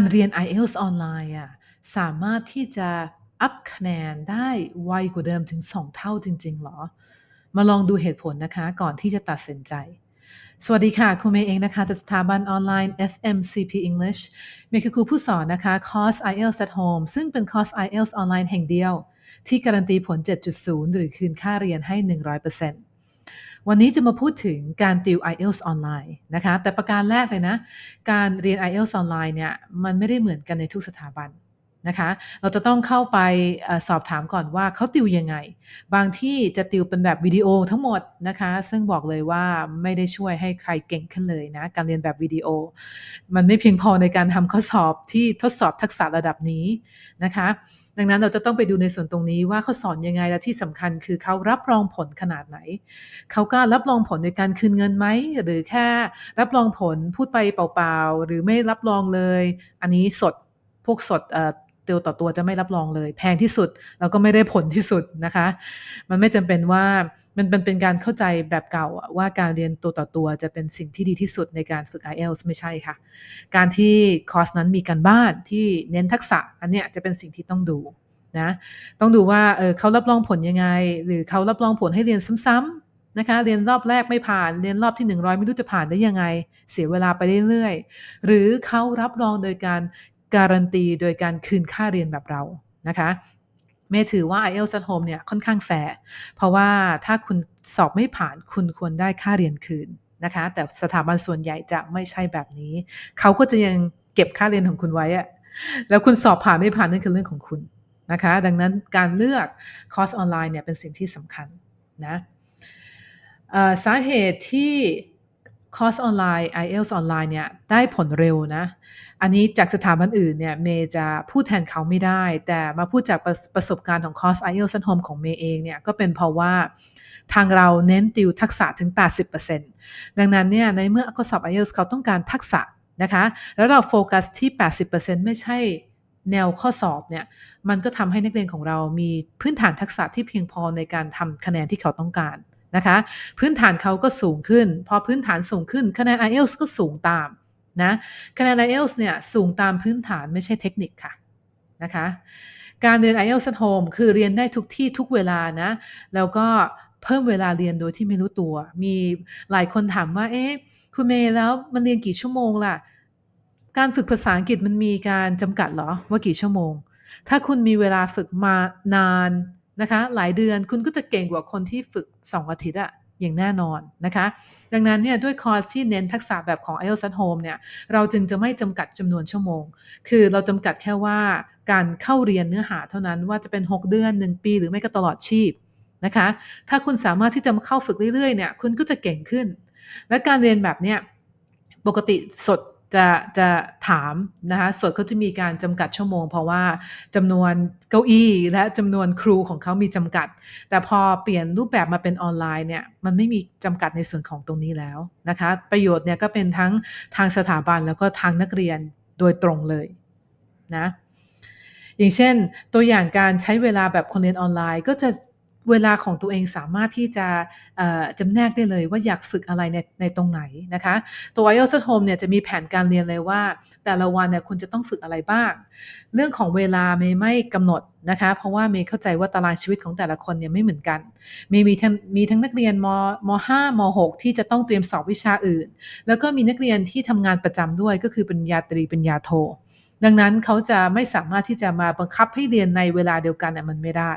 การเรียน IELTS ออนไลน์อะสามารถที่จะอัพคะแนนได้ไวกว่าเดิมถึง 2 เท่าจริง ๆ หรอ มาลองดูเหตุผลนะคะก่อนที่จะตัดสินใจ สวัสดีค่ะคุณเมย์เองนะคะจากสถาบันออนไลน์ FMCP English เมย์คือครูผู้สอนนะคะคอร์ส IELTS at Home ซึ่งเป็นคอร์ส IELTS ออนไลน์แห่งเดียว ที่การันตีผล 7.0 หรือคืนค่าเรียนให้ 100% วันนี้จะมาพูดถึงการติว IELTS ออนไลน์นะคะแต่ประการแรกเลยนะ การเรียน IELTS ออนไลน์เนี่ยมันไม่ได้เหมือนกันในทุกสถาบัน นะคะเราจะต้องเข้าไปอสอบถามก่อนว่าเขาติวยังไง บางที่จะติวเป็นแบบวิดีโอทั้งหมดนะคะ ซึ่งบอกเลยว่าไม่ได้ช่วยให้ใครเก่งขึ้นเลยนะ การเรียนแบบวิดีโอ มันไม่เพียงพอในการทำข้อสอบที่ทดสอบทักษะระดับนี้นะคะ ดังนั้นเราจะต้องไปดูในส่วนตรงนี้ว่าเขาสอนยังไงและที่สำคัญคือเขารับรองผลขนาดไหน เขากล้ารับรองผลโดยการคืนเงินไหมหรือแค่รับรองผลพูดไปเปล่าๆหรือไม่รับรองเลย อันนี้สดพวกสด ตัวต่อตัวจะไม่รับรองเลย แพงที่สุดแล้วก็ไม่ได้ผลที่สุดนะคะ มันไม่จำเป็นว่ามันเป็นเป็นการเข้าใจแบบเก่าว่าการเรียนตัวต่อตัวจะเป็นสิ่งที่ดีที่สุดในการฝึก IELTS ไม่ใช่ค่ะ การที่คอร์สนั้นมีการบ้านที่เน้นทักษะอันเนี้ยจะเป็นสิ่งที่ต้องดูนะต้องดูว่าเออเขารับรองผลยังไง หรือเขารับรองผลให้เรียนซ้ำๆนะคะเรียนรอบแรกไม่ผ่านเรียนรอบที่ 100 ไม่รู้จะผ่านได้ยังไง เสียเวลาไปเรื่อยๆหรือเขารับรองโดยการ การันตีโดยการคืนค่าเรียนแบบเรานะคะเมย์ถือว่า IELTS at home เนี่ยค่อนข้างแฟร์เพราะว่าถ้าคุณสอบไม่ผ่านคุณควรได้ค่าเรียนคืนนะคะแต่สถาบันส่วนใหญ่จะไม่ใช่แบบนี้ เขาก็จะยังเก็บค่าเรียนของคุณไว้อะแล้วคุณสอบผ่านไม่ผ่านนั่นคือเรื่องของคุณนะคะดังนั้นการเลือกคอร์สออนไลน์เนี่ยเป็นสิ่งที่สำคัญนะสาเหตุที่ คอร์สออนไลน์ IELTS ออนไลน์เนี่ยได้ผลเร็วนะ อันนี้จากสถาบันอื่นเนี่ยเมย์จะพูดแทนเขาไม่ได้ แต่มาพูดจากประประสบการณ์ของคอร์ส IELTS at Home ของเมย์เองเนี่ยก็เป็นเพราะว่าทางเราเน้นติวทักษะถึง 80%ดังนั้นเนี่ยในเมื่อข้อสอบ IELTS เขาต้องการทักษะนะคะ แล้วเราโฟกัสที่ 80%ไม่ใช่แนวข้อสอบเนี่ยมันก็ทำให้นักเรียนของเรามีพื้นฐานทักษะที่เพียงพอในการทำคะแนนที่เขาต้องการ นะคะ พื้นฐานเขาก็สูงขึ้น พอพื้นฐานสูงขึ้นคะแนน IELTS ก็สูงตามนะคะแนน IELTS เนี่ยสูงตามพื้นฐานไม่ใช่เทคนิคค่ะนะคะการเรียน IELTS at home คือเรียนได้ทุกที่ทุกเวลานะ แล้วก็เพิ่มเวลาเรียนโดยที่ไม่รู้ตัว มีหลายคนถามว่าเอ๊ะคุณเมย์แล้วมันเรียนกี่ชั่วโมงล่ะ การฝึกภาษาอังกฤษมันมีการจำกัดเหรอว่ากี่ชั่วโมง ถ้าคุณมีเวลาฝึกมานาน นะคะ หลายเดือนคุณก็จะเก่งกว่าคนที่ฝึก 2 อาทิตย์อะอย่างแน่นอนนะคะ ดังนั้นเนี่ยด้วยคอร์สที่เน้นทักษะแบบของ IELTS at Home เนี่ยเราจึงจะไม่จำกัดจำนวนชั่วโมง คือเราจำกัดแค่ว่าการเข้าเรียนเนื้อหาเท่านั้นว่าจะเป็น 6 เดือน 1 ปี หรือไม่ก็ตลอดชีพนะคะ ถ้าคุณสามารถที่จะมาเข้าฝึกเรื่อยๆเนี่ยคุณก็จะเก่งขึ้น และการเรียนแบบเนี้ยปกติสด จะจะถามนะคะส่วนเขาจะมีการจำกัดชั่วโมง เพราะว่าจำนวนเก้าอี้และจำนวนครูของเขามีจำกัด แต่พอเปลี่ยนรูปแบบมาเป็นออนไลน์เนี่ยมันไม่มีจำกัดในส่วนของตรงนี้แล้วนะคะประโยชน์เนี่ยก็เป็นทั้งทางสถาบันแล้วก็ทางนักเรียนโดยตรงเลยนะอย่างเช่นตัวอย่างการใช้เวลาแบบคนเรียนออนไลน์ก็จะ เวลาของตัวเองสามารถที่จะจำแนกได้เลยว่าอยากฝึกอะไรในในตรงไหนนะคะตัว IELTS at Home เนี่ยจะมีแผนการเรียนเลยว่า แต่ละวันเนี่ยคุณจะต้องฝึกอะไรบ้าง เรื่องของเวลาเมย์ไม่กำหนดนะคะเพราะว่าเมย์เข้าใจว่าตารางชีวิตของแต่ละคนเนี่ยไม่เหมือนกันเมย์มีทั้งมีทั้งนักเรียนมม5ม6ที่จะต้องเตรียมสอบวิชาอื่น แล้วก็มีนักเรียนที่ทำงานประจำด้วยก็คือเป็นญาตรีเป็นญาโทดังนั้นเขาจะไม่สามารถที่จะมาบังคับให้เรียนในเวลาเดียวกันเนี่ยมันไม่ได้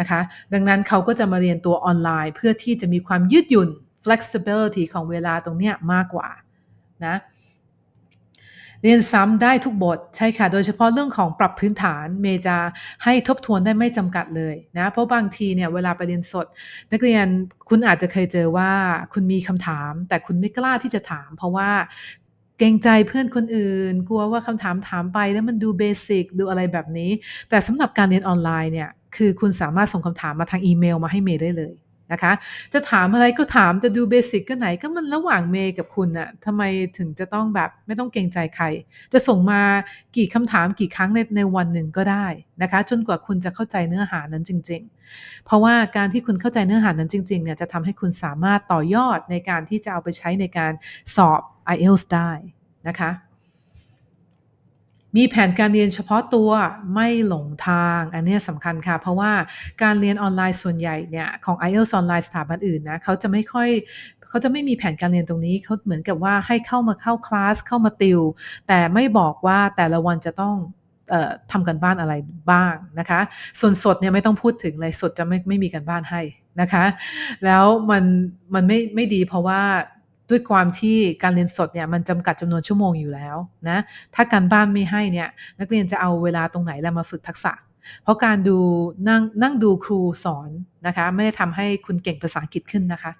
นะคะ ดังนั้นเขาก็จะมาเรียนตัวออนไลน์ เพื่อที่จะมีความยืดหยุ่น flexibility ของเวลาตรงนี้มากกว่านะเรียนซ้ำได้ทุกบทใช่ค่ะ โดยเฉพาะเรื่องของปรับพื้นฐานเมจะให้ทบทวนได้ไม่จำกัดเลยนะเพราะบางทีเนี่ยเวลาไปเรียนสด นักเรียนคุณอาจจะเคยเจอว่าคุณมีคำถาม แต่คุณไม่กล้าที่จะถาม เพราะว่าเกรงใจเพื่อนคนอื่น กลัวว่าคำถามถามไปแล้วมันดูเบสิกดูอะไรแบบนี้ แต่สำหรับการเรียนออนไลน์เนี่ย คือคุณสามารถส่งคำถามมาทางอีเมลมาให้เมย์ได้เลยนะคะ จะถามอะไรก็ถามจะดูเบสิกก็ไหนก็มันระหว่างเมย์กับคุณอะทำไมถึงจะต้องแบบไม่ต้องเกรงใจใคร จะส่งมากี่คำถามกี่ครั้งในในวันหนึ่งก็ได้นะคะ จนกว่าคุณจะเข้าใจเนื้อหานั้นจริง ๆ เพราะว่าการที่คุณเข้าใจเนื้อหานั้นจริงๆเนี่ยจะทำให้คุณสามารถต่อยอดในการที่จะเอาไปใช้ในการสอบ IELTS ได้นะคะ มีแผนการเรียนเฉพาะตัวไม่หลงทาง อันนี้สำคัญค่ะ เพราะว่าการเรียนออนไลน์ส่วนใหญ่เนี่ยของ IELTS ออนไลน์สถาบันอื่นนะเขาจะไม่ค่อยเขาจะไม่มีแผนการเรียนตรงนี้เขาเหมือนกับว่าให้เข้ามาเข้าคลาสเข้ามาติว แต่ไม่บอกว่าแต่ละวันจะต้องทำกันบ้านอะไรบ้างนะคะ ส่วนสดเนี่ยไม่ต้องพูดถึงเลยสดจะไม่ไม่มีกันบ้านให้นะคะ แล้วมันมันไม่ไม่ดีเพราะว่า ด้วยความที่การเรียนสดเนี่ยมันจำกัดจำนวนชั่วโมงอยู่แล้วนะถ้าการบ้านไม่ให้เนี่ยนักเรียนจะเอาเวลาตรงไหนแล้วมาฝึกทักษะ เพราะการดูนั่งนั่งดูครูสอนนะคะไม่ได้ทำให้คุณเก่งภาษาอังกฤษขึ้นนะคะ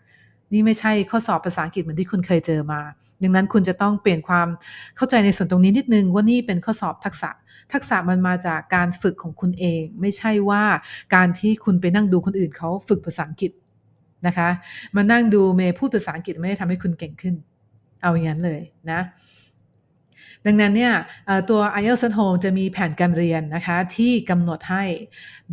นี่ไม่ใช่ข้อสอบภาษาอังกฤษเหมือนที่คุณเคยเจอมา ดังนั้นคุณจะต้องเปลี่ยนความเข้าใจในส่วนตรงนี้นิดนึงว่านี่เป็นข้อสอบทักษะ ทักษะมันมาจากการฝึกของคุณเอง ไม่ใช่ว่าการที่คุณไปนั่งดูคนอื่นเขาฝึกภาษาอังกฤษ นะคะมานั่งดูเมย์พูดภาษาอังกฤษไม่ได้ทำให้คุณเก่งขึ้น เอาอย่างนั้นเลยนะดังนั้นเนี่ยตัว IELTS at Home จะมีแผนการเรียนนะคะที่กำหนดให้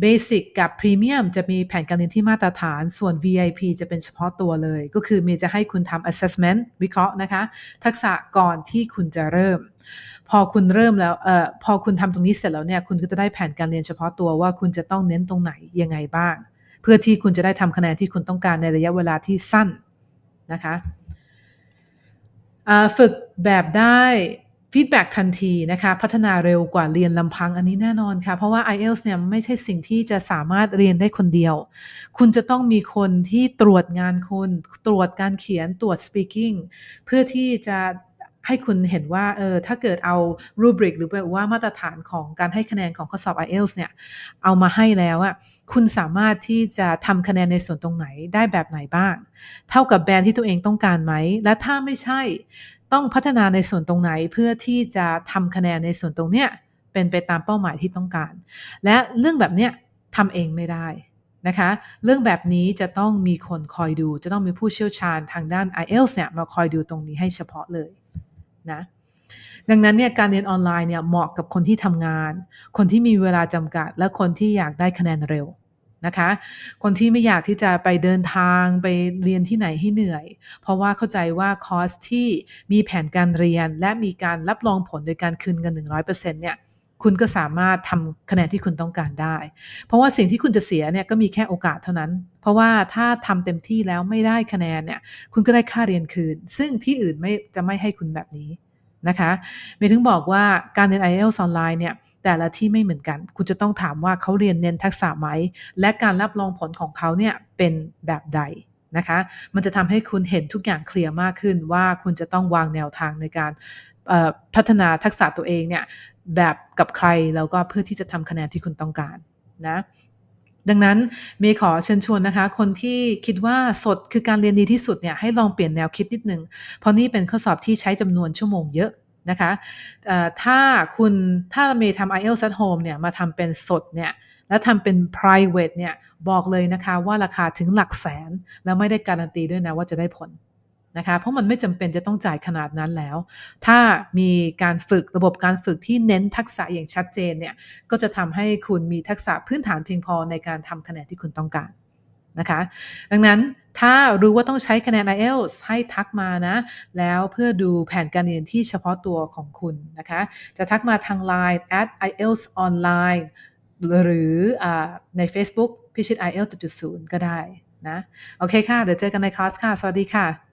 Basic กับ Premium จะมีแผนการเรียนที่มาตรฐาน ส่วน VIP จะเป็นเฉพาะตัวเลย ก็คือเมย์จะให้คุณทำ assessment วิเคราะห์นะคะ ทักษะก่อนที่คุณจะเริ่ม พอคุณเริ่มแล้วออพอคุณทำตรงนี้เสร็จแล้วเนี่ย คุณก็จะได้แผนการเรียนเฉพาะตัวว่าคุณจะต้องเน้นตรงไหนยังไงบ้าง เพื่อที่คุณจะได้ทำคะแนนที่คุณต้องการในระยะเวลาที่สั้นนะคะฝึกแบบได้ฟีดแบ็ทันทีนะคะพัฒนาเร็วกว่าเรียนลำพังอันนี้แน่นอนค่ะ เพราะว่า IELTS เนี่ยไม่ใช่สิ่งที่จะสามารถเรียนได้คนเดียว คุณจะต้องมีคนที่ตรวจงานคุณ ตรวจการเขียนตรวจ speaking เพื่อที่จะ ให้คุณเห็นว่าเออถ้าเกิดเอารูบริกหรือแบบว่ามาตรฐานของการให้คะแนนของข้อสอบ IELTS เนี่ยเอามาให้แล้วอะคุณสามารถที่จะทำคะแนนในส่วนตรงไหนได้แบบไหนบ้าง เท่ากับแบรนด์ที่ตัวเองต้องการไหม และถ้าไม่ใช่ต้องพัฒนาในส่วนตรงไหนเพื่อที่จะทำคะแนนในส่วนตรงเนี้ยเป็นไปตามเป้าหมายที่ต้องการ และเรื่องแบบเนี้ยทำเองไม่ได้นะคะ เรื่องแบบนี้จะต้องมีคนคอยดู จะต้องมีผู้เชี่ยวชาญทางด้าน IELTS เนี่ยมาคอยดูตรงนี้ให้เฉพาะเลย นะดังนั้นเนี่ยการเรียนออนไลน์เนี่ยเหมาะกับคนที่ทำงาน คนที่มีเวลาจำกัด และคนที่อยากได้คะแนนเร็วนะคะ คนที่ไม่อยากที่จะไปเดินทางไปเรียนที่ไหนให้เหนื่อย เพราะว่าเข้าใจว่าคอร์สที่มีแผนการเรียนและมีการรับรองผลโดยการคืนเงิน 100%เนี่ย คุณก็สามารถทำคะแนนที่คุณต้องการได้ เพราะว่าสิ่งที่คุณจะเสียเนี่ยก็มีแค่โอกาสเท่านั้น เพราะว่าถ้าทำเต็มที่แล้วไม่ได้คะแนนเนี่ย คุณก็ได้ค่าเรียนคืน ซึ่งที่อื่นไม่จะไม่ให้คุณแบบนี้นะคะเมย์ถึงบอกว่าการเรียน IELTS ออนไลน์เนี่ยแต่ละที่ไม่เหมือนกัน คุณจะต้องถามว่าเขาเรียนเน้นทักษะไหม และการรับรองผลของเขาเนี่ยเป็นแบบใด นะคะ มันจะทำให้คุณเห็นทุกอย่างเคลียร์มากขึ้นว่าคุณจะต้องวางแนวทางในการพัฒนาทักษะตัวเองเนี่ยแบบกับใครแล้วก็เพื่อที่จะทำคะแนนที่คุณต้องการนะดังนั้นเมย์ขอเชิญชวนนะคะ คนที่คิดว่าสดคือการเรียนดีที่สุดเนี่ยให้ลองเปลี่ยนแนวคิดนิดนึง เพราะนี่เป็นข้อสอบที่ใช้จำนวนชั่วโมงเยอะนะคะถ้าคุณถ้าเมย์ทำ IELTS at home เนี่ยมาทำเป็นสดเนี่ย แล้วทำเป็น private เนี่ยบอกเลยนะคะว่าราคาถึงหลักแสน แล้วไม่ได้การันตีด้วยนะว่าจะได้ผลนะคะเพราะมันไม่จำเป็นจะต้องจ่ายขนาดนั้นแล้ว ถ้ามีการฝึกระบบการฝึกที่เน้นทักษะอย่างชัดเจนเนี่ยก็จะทำให้คุณมีทักษะพื้นฐานเพียงพอในการทำคะแนนที่คุณต้องการนะคะ ดังนั้นถ้ารู้ว่าต้องใช้คะแนน IELTS ให้ทักมานะ แล้วเพื่อดูแผนการเรียนที่เฉพาะตัวของคุณนะคะ จะทักมาทาง Line at IELTS online หรือใน Facebook พิชิต IELTS จุดศูนย์ก็ได้นะ โอเคค่ะ เดี๋ยวเจอกันในคอร์สค่ะ สวัสดีค่ะ